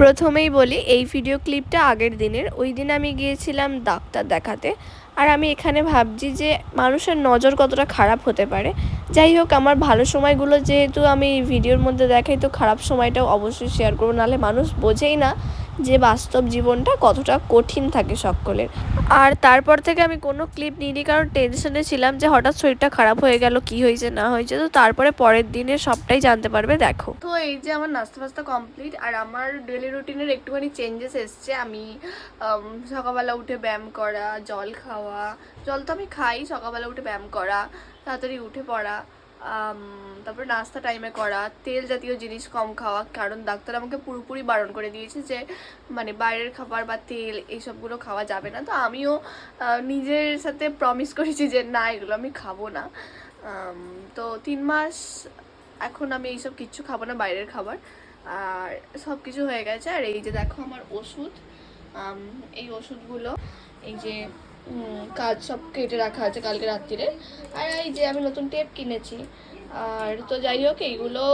প্রথমেই বলি, এই ভিডিও ক্লিপটা আগের দিনের। ওই দিন আমি গিয়েছিলাম ডাক্তার দেখাতে, আর আমি এখানে ভাবছি যে মানুষের নজর কতটা খারাপ হতে পারে। যাই হোক, আমার ভালো সময়গুলো যেহেতু আমি ভিডিওর মধ্যে দেখাই, তো খারাপ সময়টাও অবশ্যই শেয়ার করব, নাহলে মানুষ বোঝেই না যে বাস্তব জীবনটা কতটা কঠিন থাকে সকলের। আর তারপর থেকে আমি কোনো ক্লিপ নিইনি, কারণ টেনশনে ছিলাম যে হঠাৎ শরীরটা খারাপ হয়ে গেল, কি হয়েছে, না হয়েছে। তো তারপরে পরের দিনে সবটাই জানতে পারবে, দেখো। তো এই যে আমার নাস্তা ফাস্তা কমপ্লিট আর আমার ডেলি রুটিনের একটুখানি চেঞ্জেস এসছে। আমি সকালবেলা উঠে ব্যায়াম করা, জল খাওয়া। জল তো আমি খাই, সকালবেলা উঠে ব্যায়াম করা, তাড়াতাড়ি উঠে পড়া। তারপরে নাস্তা টাইমে করা, তেল জাতীয় জিনিস কম খাওয়া, কারণ ডাক্তার আমাকে পুরোপুরি বারণ করে দিয়েছে যে মানে বাইরের খাবার বা তেল এইসবগুলো খাওয়া যাবে না। তো আমিও নিজের সাথে প্রমিস করেছি যে, না, এগুলো আমি খাব না। তো তিন মাস এখন আমি এইসব কিচ্ছু খাব না, বাইরের খাবার। আর সব কিছু হয়ে গেছে। আর এই যে দেখো আমার ওষুধ এই ওষুধগুলো, এই যে কাজ সব কেটে রাখা আছে কালকে রাত্রিরে। আর এই যে আমি নতুন টেপ কিনেছি। আর তো যাই হোক, এইগুলো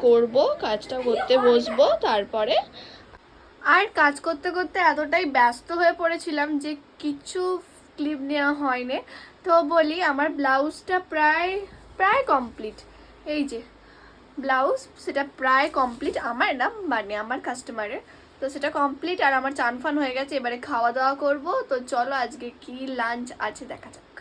করব কাজটা করতে বসবো, তারপরে। আর কাজ করতে করতে এতটাই ব্যস্ত হয়ে পড়েছিলাম যে কিছু ক্লিপ নেওয়া হয়নি। তো বলি, আমার ব্লাউজটা প্রায় প্রায় কমপ্লিট। এই যে, ব্লাউজ সেটা প্রায় কমপ্লিট। আমার না মানে আমার কাস্টমারের তো সেটা কমপ্লিট আর আমার চান ফান হয়ে গেছে, এবারে খাওয়া দাওয়া করব। তো চলো আজকে কি লাঞ্চ আছে দেখা যাক।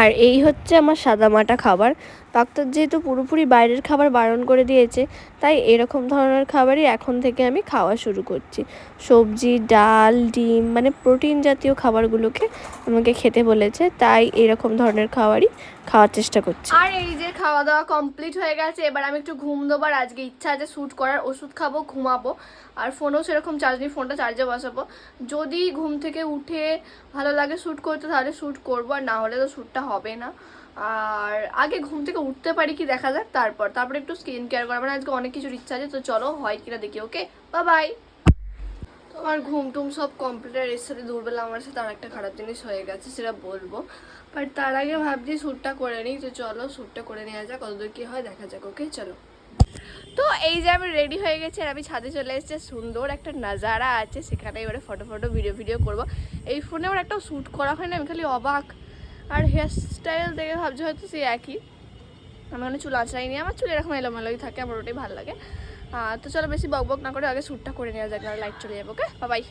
আর এই হচ্ছে আমার সাদামাটা খাবার। ডাক্তার যেহেতু পুরোপুরি বাইরের খাবার বারণ করে দিয়েছে, তাই এরকম ধরনের খাবারই এখন থেকে আমি খাওয়া শুরু করছি। সবজি, ডাল, ডিম মানে প্রোটিন জাতীয় খাবারগুলোকে আমাকে খেতে বলেছে, তাই এরকম ধরনের খাবারই খাওয়ার চেষ্টা করছি। আর এই যে খাওয়া দাওয়া কমপ্লিট হয়ে গেছে, এবার আমি একটু ঘুম দেবার আজকে ইচ্ছা আছে শ্যুট করার, ওষুধ খাব, ঘুমাবো। আর ফোনও সেরকম চার্জ নেই ফোনটা চার্জে বসাবো। যদি ঘুম থেকে উঠে ভালো লাগে শ্যুট করতে, তাহলে শ্যুট করব, আর না হলে তো শ্যুটটা হবে না। আর আগে ঘুম থেকে উঠতে পারি কি দেখা যাক তারপর। তারপরে একটু স্কিন কেয়ার করা মানে আজকে অনেক কিছুর ইচ্ছা আছে, তো চলো হয় কিনা দেখি, ওকে? বা বাই আমার ঘুম টুম সব কম্পিউটার এর সাথে দুর্বেলা আমার সাথে আরেকটা খারাপ জিনিস হয়ে গেছে, সেটা বলব। বাট তার আগে ভাবছি শ্যুটটা করে নিই, তো চলো শ্যুটটা করে নেওয়া যাক, কতদূর কী হয় দেখা যাক, ওকে? চলো। তো এই যে আমি রেডি হয়ে গেছি আর আমি ছাদে চলে এসেছি, সুন্দর একটা নাজারা আছে, সেখানে এবারে ফটো ফটো ভিডিও ভিডিও করব। এই ফোনে আমার একটা শ্যুট করা হয় না, আমি খালি অবাক। আর হেয়ার স্টাইল দেখে ভাবছি হয়তো সে একই। আমি ওখানে চুল আঁচড়াই নিয়ে আমার চুল এরকম এলোমেলোই থাকে, আমার ওটাই ভালো লাগে। তো চলো বেশি বক বক না করে আগে শ্যুটটা করে নেওয়া যাক আর লাইট চলে যাব ওকে বাবাই